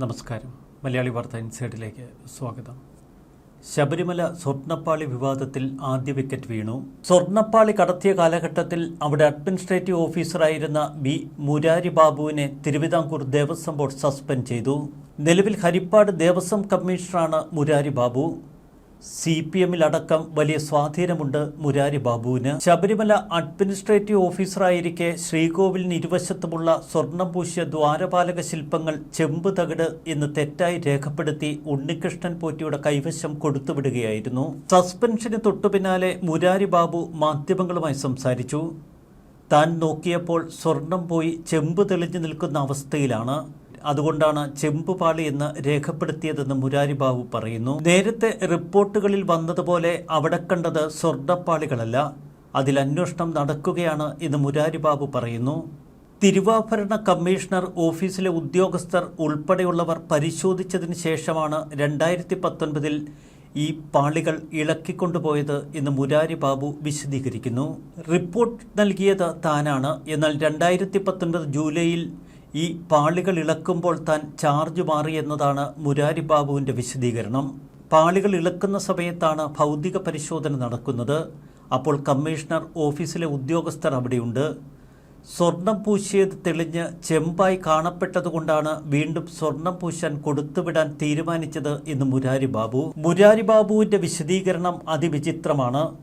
നമസ്കാരം. മലയാളി വാർത്ത ഇൻസൈഡിലേക്ക് സ്വാഗതം. ശബരിമല സ്വർണപ്പാളി വിവാദത്തിൽ ആദ്യ വിക്കറ്റ് വീണു. സ്വർണപ്പാളി കടത്തിയ കാലഘട്ടത്തിൽ അവിടെ അഡ്മിനിസ്ട്രേറ്റീവ് ഓഫീസറായിരുന്ന ബി മുരാരി ബാബുവിനെ തിരുവിതാംകൂർ ദേവസ്വം ബോർഡ് സസ്പെൻഡ് ചെയ്തു. നിലവിൽ ഹരിപ്പാട് ദേവസ്വം കമ്മീഷണറാണ് മുരാരി ബാബു സി പി എമ്മിലടക്കം വലിയ സ്വാധീനമുണ്ട് മുരാരി ബാബുവിന്. ശബരിമല അഡ്മിനിസ്ട്രേറ്റീവ് ഓഫീസറായിരിക്കെ ശ്രീകോവിലിന് ഇരുവശത്തുമുള്ള സ്വർണം പൂശിയ ദ്വാരപാലക ശില്പങ്ങൾ ചെമ്പ് തകിട് എന്ന് തെറ്റായി രേഖപ്പെടുത്തി ഉണ്ണികൃഷ്ണൻ പോറ്റിയുടെ കൈവശം കൊടുത്തുവിടുകയായിരുന്നു. സസ്പെൻഷന് തൊട്ടുപിന്നാലെ മുരാരി ബാബു മാധ്യമങ്ങളുമായി സംസാരിച്ചു. താൻ നോക്കിയപ്പോൾ സ്വർണം പോയി ചെമ്പ് തെളിഞ്ഞു നിൽക്കുന്ന അവസ്ഥയിലാണ്. അതുകൊണ്ടാണ് ചെമ്പുപാളി എന്ന് രേഖപ്പെടുത്തിയതെന്ന് മുരാരി ബാബു പറയുന്നു. നേരത്തെ റിപ്പോർട്ടുകളിൽ വന്നതുപോലെ അവിടെ കണ്ടത് സ്വർണപ്പാളികളല്ല. അതിൽ അന്വേഷണം നടക്കുകയാണ് എന്ന് മുരാരി ബാബു പറയുന്നു. തിരുവാഭരണ കമ്മീഷണർ ഓഫീസിലെ ഉദ്യോഗസ്ഥർ ഉൾപ്പെടെയുള്ളവർ പരിശോധിച്ചതിന് ശേഷമാണ് രണ്ടായിരത്തി പത്തൊൻപതിൽ ഈ പാളികൾ ഇളക്കിക്കൊണ്ടുപോയത് എന്ന് മുരാരി ബാബു വിശദീകരിക്കുന്നു. റിപ്പോർട്ട് നൽകിയത് താനാണ്. എന്നാൽ രണ്ടായിരത്തി പത്തൊൻപത് ജൂലൈയിൽ ഈ പാളികൾ ഇളക്കുമ്പോൾ താൻ ചാർജ് മാറി എന്നതാണ് മുരാരി ബാബുവിന്റെ വിശദീകരണം. പാളികൾ ഇളക്കുന്ന സമയത്താണ് ഭൗതിക പരിശോധന നടക്കുന്നത്. അപ്പോൾ കമ്മീഷണർ ഓഫീസിലെ ഉദ്യോഗസ്ഥർ അവിടെയുണ്ട്. സ്വർണം പൂശിയത് തെളിഞ്ഞ് ചെമ്പായി കാണപ്പെട്ടതുകൊണ്ടാണ് വീണ്ടും സ്വർണം പൂശാൻ കൊടുത്തുവിടാൻ തീരുമാനിച്ചത് എന്ന് മുരാരി ബാബു. മുരാരി ബാബുവിന്റെ വിശദീകരണം അതിവിചിത്രമാണ്.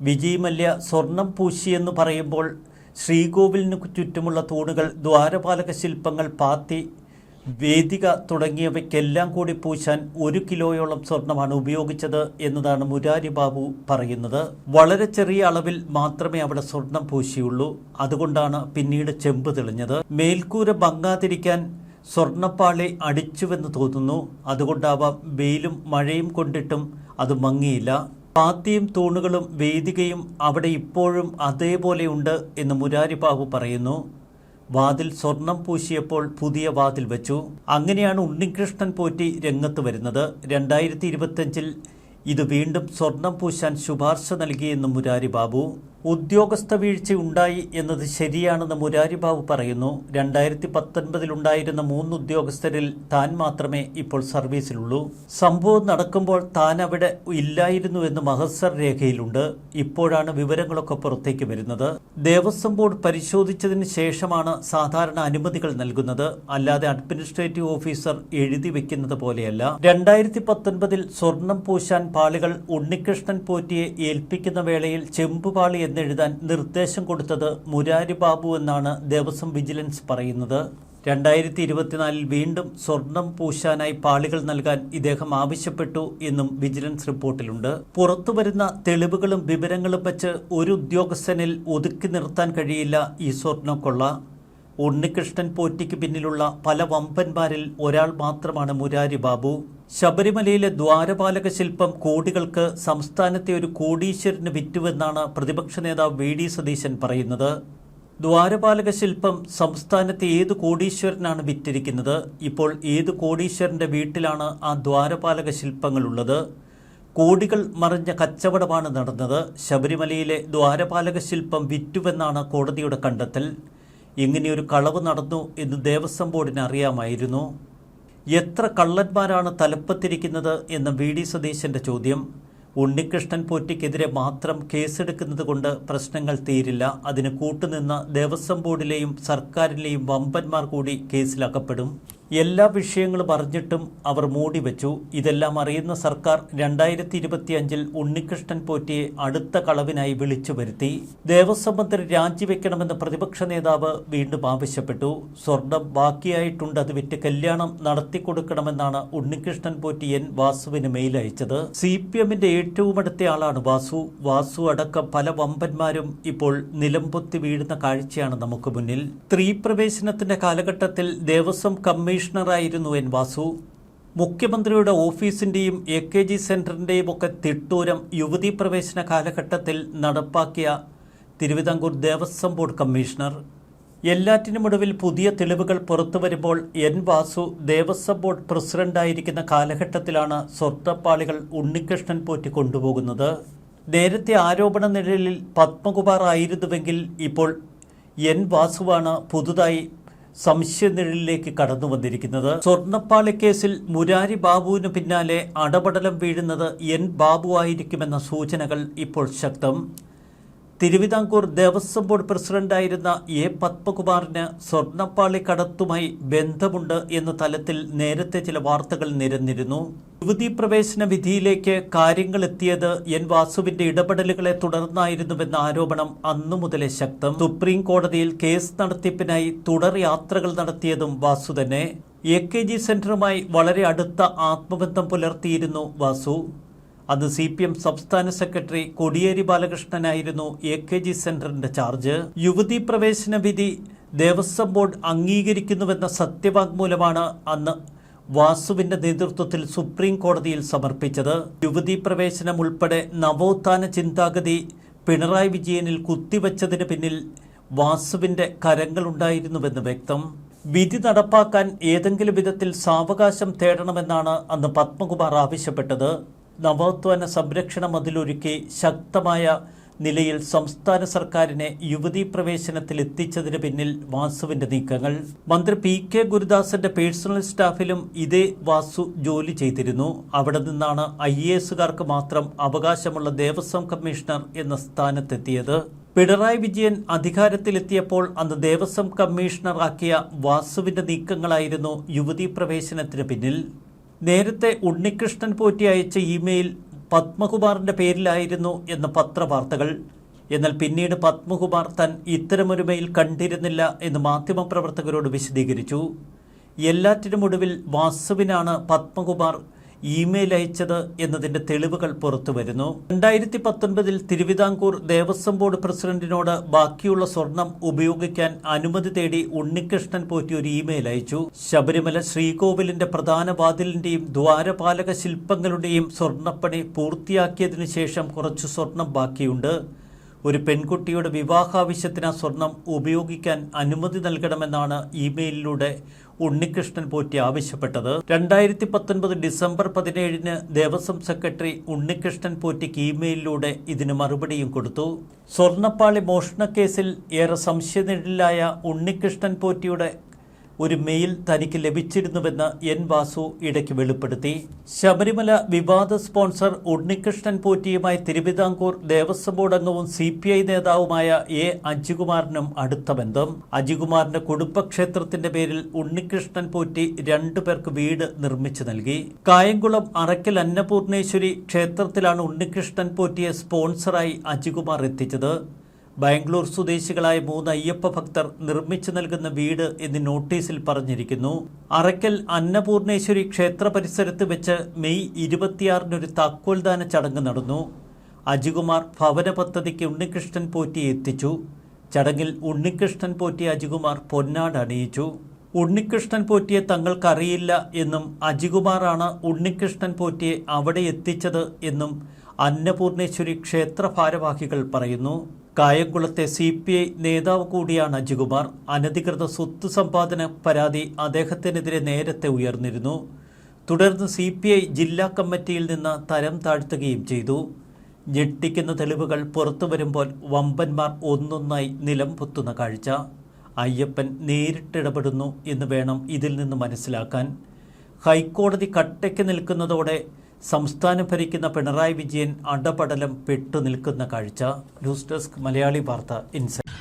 വിജയ് മല്യ സ്വർണം പൂശിയെന്ന് പറയുമ്പോൾ ശ്രീകോവിലിന് ചുറ്റുമുള്ള തൂണുകൾ ദ്വാരപാലക ശില്പങ്ങൾ പാത്തി വേദിക തുടങ്ങിയവയ്ക്കെല്ലാം കൂടി പൂശാൻ ഒരു കിലോയോളം സ്വർണമാണ് ഉപയോഗിച്ചത് എന്നതാണ് മുരാരി ബാബു പറയുന്നത്. വളരെ ചെറിയ അളവിൽ മാത്രമേ അവിടെ സ്വർണം പൂശിയുള്ളൂ. അതുകൊണ്ടാണ് പിന്നീട് ചെമ്പ് തെളിഞ്ഞത്. മേൽക്കൂര ഭങ്ങാതിരിക്കാൻ സ്വർണപ്പാളി അടിച്ചുവെന്ന് തോന്നുന്നു. അതുകൊണ്ടാവാം വെയിലും മഴയും കൊണ്ടിട്ടും അത് മങ്ങിയില്ല. പാത്തിയും തൂണുകളും വേദികയും അവിടെ ഇപ്പോഴും അതേപോലെയുണ്ട് എന്ന് മുരാരി ബാബു പറയുന്നു. വാതിൽ സ്വർണം പൂശിയപ്പോൾ പുതിയ വാതിൽ വെച്ചു. അങ്ങനെയാണ് ഉണ്ണികൃഷ്ണൻ പോറ്റി രംഗത്ത് വരുന്നത്. രണ്ടായിരത്തി ഇരുപത്തഞ്ചിൽ ഇത് വീണ്ടും സ്വർണം പൂശാൻ ശുപാർശ നൽകിയെന്ന് മുരാരി ബാബു. ഉദ്യോഗസ്ഥ വീഴ്ച ഉണ്ടായി എന്നത് ശരിയാണെന്ന് മുരാരിബാബു പറയുന്നു. രണ്ടായിരത്തി പത്തൊൻപതിലുണ്ടായിരുന്ന മൂന്ന് ഉദ്യോഗസ്ഥരിൽ താൻ മാത്രമേ ഇപ്പോൾ സർവീസിലുള്ളൂ. സംഭവം നടക്കുമ്പോൾ താൻ അവിടെ ഇല്ലായിരുന്നു എന്ന് മഹസർ രേഖയിലുണ്ട്. ഇപ്പോഴാണ് വിവരങ്ങളൊക്കെ പുറത്തേക്ക് വരുന്നത്. ദേവസ്വം ബോർഡ് പരിശോധിച്ചതിന് ശേഷമാണ് സാധാരണ അനുമതികൾ നൽകുന്നത്. അല്ലാതെ അഡ്മിനിസ്ട്രേറ്റീവ് ഓഫീസർ എഴുതി വെക്കുന്നത് പോലെയല്ല. രണ്ടായിരത്തി പത്തൊൻപതിൽ സ്വർണം പൂശാൻ പാളികൾ ഉണ്ണികൃഷ്ണൻ പോറ്റിയെ ഏൽപ്പിക്കുന്ന വേളയിൽ ചെമ്പുപാളി എന്നെഴുതാൻ നിർദ്ദേശം കൊടുത്തത് മുരാരി ബാബു എന്നാണ് ദേവസ്വം വിജിലൻസ് പറയുന്നത്. രണ്ടായിരത്തി ഇരുപത്തിനാലിൽ വീണ്ടും സ്വർണം പൂശാനായി പാളികൾ നൽകാൻ ഇദ്ദേഹം ആവശ്യപ്പെട്ടു എന്നും വിജിലൻസ് റിപ്പോർട്ടിലുണ്ട്. പുറത്തുവരുന്ന തെളിവുകളും വിവരങ്ങളും വെച്ച് ഒരു ഉദ്യോഗസ്ഥനിൽ ഒതുക്കി നിർത്താൻ കഴിയില്ല ഈ സ്വർണക്കൊള്ള ഉണ്ണികൃഷ്ണൻ പോറ്റിക്ക് പിന്നിലുള്ള പല വമ്പന്മാരിൽ ഒരാൾ മാത്രമാണ് മുരാരി ബാബു. ശബരിമലയിലെ ദ്വാരപാലക ശില്പം കോടികൾക്ക് സംസ്ഥാനത്തെ ഒരു കോടീശ്വരന് വിറ്റുവെന്നാണ് പ്രതിപക്ഷ നേതാവ് വി ഡി സതീശൻ പറയുന്നത്. ദ്വാരപാലക ശില്പം സംസ്ഥാനത്തെ ഏത് കോടീശ്വരനാണ് വിറ്റിരിക്കുന്നത്? ഇപ്പോൾ ഏത് കോടീശ്വരന്റെ വീട്ടിലാണ് ആ ദ്വാരപാലക ശില്പങ്ങളുള്ളത്? കോടികൾ മറിഞ്ഞ കച്ചവടമാണ് നടന്നത്. ശബരിമലയിലെ ദ്വാരപാലക ശില്പം വിറ്റുവെന്നാണ് കോടതിയുടെ കണ്ടെത്തൽ. ഇങ്ങനെയൊരു കളവ് നടന്നു എന്ന് ദേവസ്വം ബോർഡിന് അറിയാമായിരുന്നു. എത്ര കള്ളന്മാരാണ് തലപ്പത്തിരിക്കുന്നത് എന്ന വി ഡി സതീശന്റെ ചോദ്യം. ഉണ്ണികൃഷ്ണൻ പോറ്റിക്കെതിരെ മാത്രം കേസെടുക്കുന്നത് കൊണ്ട് പ്രശ്നങ്ങൾ തീരില്ല. അതിന് കൂട്ടുനിന്ന ദേവസ്വം ബോർഡിലെയും സർക്കാരിലെയും വമ്പന്മാർ കൂടി കേസിലകപ്പെടും. എല്ലാ വിഷയങ്ങളും അറിഞ്ഞിട്ടും അവർ മൂടി വെച്ചു. ഇതെല്ലാം അറിയുന്ന സർക്കാർ രണ്ടായിരത്തി ഇരുപത്തിയഞ്ചിൽ ഉണ്ണികൃഷ്ണൻ പോറ്റിയെ അടുത്ത കളവിനായി വിളിച്ചു വരുത്തി. ദേവസ്വം മന്ത്രി രാജിവെക്കണമെന്ന് പ്രതിപക്ഷ നേതാവ് വീണ്ടും ആവശ്യപ്പെട്ടു. സ്വർണം ബാക്കിയായിട്ടുണ്ട് അത് വിറ്റ് കല്യാണം നടത്തിക്കൊടുക്കണമെന്നാണ് ഉണ്ണികൃഷ്ണൻ പോറ്റി എൻ വാസുവിന് മെയിൽ അയച്ചത്. സി പി എമ്മിന്റെ ഏറ്റവും അടുത്ത ആളാണ് വാസു. വാസു അടക്കം പല വമ്പന്മാരും ഇപ്പോൾ നിലംപൊത്തി വീഴുന്ന കാഴ്ചയാണ് നമുക്ക് മുന്നിൽ. സ്ത്രീ പ്രവേശനത്തിന്റെ കാലഘട്ടത്തിൽ ദേവസ്വം കമ്മീഷണറായിരുന്നു എൻ വാസു. മുഖ്യമന്ത്രിയുടെ ഓഫീസിന്റെയും എ കെ ജി സെന്ററിന്റെയും ഒക്കെ തിട്ടൂരം യുവതീ പ്രവേശന കാലഘട്ടത്തിൽ നടപ്പാക്കിയ തിരുവിതാംകൂർ ദേവസ്വം ബോർഡ് കമ്മീഷണർ. എല്ലാറ്റിനുമൊടുവിൽ പുതിയ തെളിവുകൾ പുറത്തു വരുമ്പോൾ എൻ വാസു ദേവസ്വം ബോർഡ് പ്രസിഡന്റായിരിക്കുന്ന കാലഘട്ടത്തിലാണ് സ്വർണപ്പാളികൾ ഉണ്ണികൃഷ്ണൻ പോറ്റി കൊണ്ടുപോകുന്നത്. നേരത്തെ ആരോപണ നിഴലിൽ പത്മകുമാർ ആയിരുന്നുവെങ്കിൽ ഇപ്പോൾ എൻ വാസുവാണ് പുതുതായി സംശയനിഴലിലേക്ക് കടന്നു വന്നിരിക്കുന്നത്. സ്വർണപ്പാളി കേസിൽ മുരാരി ബാബുവിന് പിന്നാലെ അടപടലം വീഴുന്നത് എൻ ബാബു ആയിരിക്കുമെന്ന സൂചനകൾ ഇപ്പോൾ ശക്തം. തിരുവിതാംകൂർ ദേവസ്വം ബോർഡ് പ്രസിഡന്റായിരുന്ന എ പത്മകുമാറിന് സ്വർണപ്പാളി കടത്തുമായി ബന്ധമുണ്ട് എന്ന തലത്തിൽ നേരത്തെ ചില വാർത്തകൾ നിരന്നിരുന്നു. യുവതീ പ്രവേശന വിധിയിലേക്ക് കാര്യങ്ങൾ എത്തിയത് എൻ വാസുവിന്റെ ഇടപെടലുകളെ തുടർന്നായിരുന്നുവെന്ന ആരോപണം അന്നു മുതലേ ശക്തം. സുപ്രീം കോടതിയിൽ കേസ് നടത്തിപ്പിനായി തുടർ യാത്രകൾ നടത്തിയതും വാസു തന്നെ. എ കെ ജി സെന്ററുമായി വളരെ അടുത്ത ആത്മബന്ധം പുലർത്തിയിരുന്നു വാസു. അന്ന് സി പി എം സംസ്ഥാന സെക്രട്ടറി കോടിയേരി ബാലകൃഷ്ണനായിരുന്നു എ കെ ജി സെന്ററിന്റെ ചാർജ്. യുവതീ പ്രവേശന വിധി ദേവസ്വം ബോർഡ് അംഗീകരിക്കുന്നുവെന്ന സത്യവാങ്മൂലമാണ് അന്ന് വാസുവിന്റെ നേതൃത്വത്തിൽ സുപ്രീം കോടതിയിൽ സമർപ്പിച്ചത്. യുവതീ പ്രവേശനം ഉൾപ്പെടെ നവോത്ഥാന ചിന്താഗതി പിണറായി വിജയനിൽ കുത്തിവച്ചതിന് പിന്നിൽ വാസുവിന്റെ കരങ്ങളുണ്ടായിരുന്നുവെന്ന് വ്യക്തം. വിധി നടപ്പാക്കാൻ ഏതെങ്കിലും വിധത്തിൽ സാവകാശം തേടണമെന്നാണ് അന്ന് പത്മകുമാർ ആവശ്യപ്പെട്ടത്. നവോത്ഥാന സംരക്ഷണ മതിലൊരുക്കി ശക്തമായ നിലയിൽ സംസ്ഥാന സർക്കാരിനെ യുവതീ പ്രവേശനത്തിൽ എത്തിച്ചതിന് പിന്നിൽ വാസുവിന്റെ നീക്കങ്ങൾ. മന്ത്രി പി കെ ഗുരുദാസന്റെ പേഴ്സണൽ സ്റ്റാഫിലും ഇതേ വാസു ജോലി ചെയ്തിരുന്നു. അവിടെ നിന്നാണ് ഐ എ എസുകാർക്ക് മാത്രം അവകാശമുള്ള ദേവസ്വം കമ്മീഷണർ എന്ന സ്ഥാനത്തെത്തിയത്. പിണറായി വിജയൻ അധികാരത്തിലെത്തിയപ്പോൾ അന്ന് ദേവസ്വം കമ്മീഷണറാക്കിയ വാസുവിന്റെ നീക്കങ്ങളായിരുന്നു യുവതീ പ്രവേശനത്തിന് പിന്നിൽ. നേരത്തെ ഉണ്ണികൃഷ്ണൻ പോറ്റി അയച്ച ഇമെയിൽ പത്മകുമാറിന്റെ പേരിലായിരുന്നു എന്ന പത്രവാർത്തകൾ. എന്നാൽ പിന്നീട് പത്മകുമാർ താൻ ഇത്തരമൊരു മെയിൽ കണ്ടിരുന്നില്ല എന്ന് മാധ്യമപ്രവർത്തകരോട് വിശദീകരിച്ചു. എല്ലാറ്റിനുമൊടുവിൽ വാസുവിനാണ് പത്മകുമാർ ഇമെയിൽ അയച്ചത് എന്നതിന്റെ തെളിവുകൾ പുറത്തുവരുന്നു രണ്ടായിരത്തി പത്തൊൻപതിൽ തിരുവിതാംകൂർ ദേവസ്വം ബോർഡ് പ്രസിഡന്റിനോട് ബാക്കിയുള്ള സ്വർണം ഉപയോഗിക്കാൻ അനുമതി തേടി ഉണ്ണികൃഷ്ണൻ പോറ്റി ഒരു ഇമെയിൽ അയച്ചു. ശബരിമല ശ്രീകോവിലിന്റെ പ്രധാന വാതിലിന്റെയും ദ്വാരപാലക ശില്പങ്ങളുടെയും സ്വർണപ്പണി പൂർത്തിയാക്കിയതിനു ശേഷം കുറച്ചു സ്വർണം ബാക്കിയുണ്ട്. ഒരു പെൺകുട്ടിയുടെ വിവാഹാവശ്യത്തിന് സ്വർണം ഉപയോഗിക്കാൻ അനുമതി നൽകണമെന്നാണ് ഇമെയിലിലൂടെ ഉണ്ണികൃഷ്ണൻ പോറ്റി ആവശ്യപ്പെട്ടത്. രണ്ടായിരത്തി പത്തൊൻപത് ഡിസംബർ പതിനേഴിന് ദേവസ്വം സെക്രട്ടറി ഉണ്ണികൃഷ്ണൻ പോറ്റിക്ക് ഇമെയിലിലൂടെ ഇതിന് മറുപടിയും കൊടുത്തു. സ്വർണപ്പാളി മോഷണക്കേസിൽ ഏറെ സംശയനിഴലിലായ ഉണ്ണികൃഷ്ണൻ പോറ്റിയുടെ ഒരു മെയിൽ തനിക്ക് ലഭിച്ചിരുന്നുവെന്ന് എൻ വാസു ഇടയ്ക്ക് വെളിപ്പെടുത്തി. ശബരിമല വിവാദ സ്പോൺസർ ഉണ്ണികൃഷ്ണൻ പോറ്റിയുമായി തിരുവിതാംകൂർ ദേവസ്വം ബോർഡ് അംഗവും സി പി ഐ നേതാവുമായ എ അജികുമാറിനും അടുത്ത ബന്ധം. അജികുമാറിന്റെ കുടുംബക്ഷേത്രത്തിന്റെ പേരിൽ ഉണ്ണികൃഷ്ണൻ പോറ്റി രണ്ടു പേർക്ക് വീട് നിർമ്മിച്ചു നൽകി. കായംകുളം അറക്കൽ അന്നപൂർണേശ്വരി ക്ഷേത്രത്തിലാണ് ഉണ്ണികൃഷ്ണൻ പോറ്റിയെ സ്പോൺസറായി അജികുമാർ എത്തിച്ചത്. ബാംഗ്ലൂർ സ്വദേശികളായ മൂന്ന് അയ്യപ്പ ഭക്തർ നിർമ്മിച്ചു നൽകുന്ന വീട് എന്ന് നോട്ടീസിൽ പറഞ്ഞിരിക്കുന്നു. അറക്കൽ അന്നപൂർണേശ്വരി ക്ഷേത്ര പരിസരത്ത് വെച്ച് മെയ് ഇരുപത്തിയാറിനൊരു താക്കോൽദാന ചടങ്ങ് നടന്നു. അജികുമാർ ഭവന പദ്ധതിക്ക് ഉണ്ണികൃഷ്ണൻ പോറ്റി എത്തിച്ചു. ചടങ്ങിൽ ഉണ്ണികൃഷ്ണൻ പോറ്റി അജികുമാർ പൊന്നാട് അണിയിച്ചു. ഉണ്ണികൃഷ്ണൻ പോറ്റിയെ തങ്ങൾക്കറിയില്ല എന്നും അജികുമാറാണ് ഉണ്ണികൃഷ്ണൻ പോറ്റിയെ അവിടെ എത്തിച്ചത് എന്നും അന്നപൂർണേശ്വരി ക്ഷേത്ര ഭാരവാഹികൾ പറയുന്നു. കായംകുളത്തെ സി പി ഐ നേതാവ് കൂടിയാണ് അജികുമാർ. അനധികൃത സ്വത്ത് സമ്പാദന പരാതി അദ്ദേഹത്തിനെതിരെ നേരത്തെ ഉയർന്നിരുന്നു. തുടർന്ന് സി പി ഐ ജില്ലാ കമ്മിറ്റിയിൽ നിന്ന് തരം താഴ്ത്തുകയും ചെയ്തു. ഞെട്ടിക്കുന്ന തെളിവുകൾ പുറത്തു വരുമ്പോൾ വമ്പന്മാർ ഒന്നൊന്നായി നിലം പൊത്തുന്ന കാഴ്ച. അയ്യപ്പൻ നേരിട്ടിടപെടുന്നു എന്ന് വേണം ഇതിൽ നിന്ന് മനസ്സിലാക്കാൻ. ഹൈക്കോടതി കട്ടയ്ക്ക് നിൽക്കുന്നതോടെ സംസ്ഥാനം ഭരിക്കുന്ന പിണറായി വിജയൻ അടപടലം പെട്ടു നിൽക്കുന്ന കാഴ്ച ന്യൂസ് ഡെസ്ക് മലയാളി വാർത്ത ഇൻസൈറ്റ്